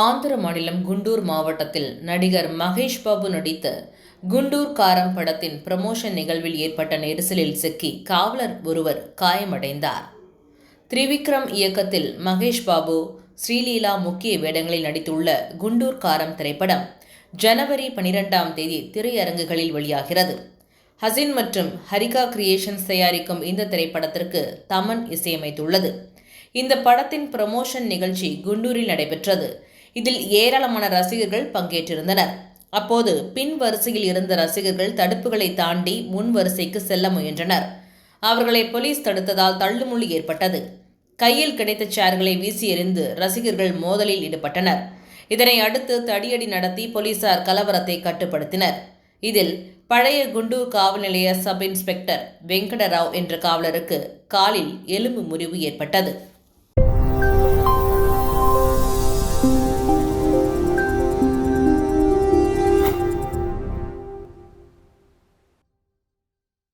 ஆந்திர மாநிலம் குண்டூர் மாவட்டத்தில் நடிகர் மகேஷ் பாபு நடித்த குண்டூர் காரம் படத்தின் ப்ரமோஷன் நிகழ்வில் ஏற்பட்ட நெரிசலில் சிக்கி காவலர் ஒருவர் காயமடைந்தார். திரிவிக்ரம் இயக்கத்தில் மகேஷ் பாபு ஸ்ரீலீலா முக்கிய வேடங்களில் நடித்துள்ள குண்டூர் காரம் திரைப்படம் ஜனவரி பனிரெண்டாம் தேதி திரையரங்குகளில் வெளியாகிறது. ஹசின் மற்றும் ஹரிகா கிரியேஷன்ஸ் தயாரிக்கும் இந்த திரைப்படத்திற்கு தமன் இசையமைத்துள்ளது. இந்த படத்தின் ப்ரமோஷன் நிகழ்ச்சி குண்டூரில் நடைபெற்றது. இதில் ஏராளமான ரசிகர்கள் பங்கேற்றிருந்தனர். அப்போது பின் வரிசையில் இருந்த ரசிகர்கள் தடுப்புகளை தாண்டி முன் வரிசைக்கு செல்ல முயன்றனர். அவர்களை போலீஸ் தடுத்ததால் தள்ளுமுள்ளி ஏற்பட்டது. கையில் கிடைத்த சேர்களை வீசி எறிந்து ரசிகர்கள் மோதலில் ஈடுபட்டனர். இதனை அடுத்து தடியடி நடத்தி போலீசார் கலவரத்தை கட்டுப்படுத்தினர். இதில் பழைய குண்டூர் காவல் நிலைய சப் இன்ஸ்பெக்டர் வெங்கடராவ் என்ற காவலருக்கு காலில் எலும்பு முறிவு ஏற்பட்டது.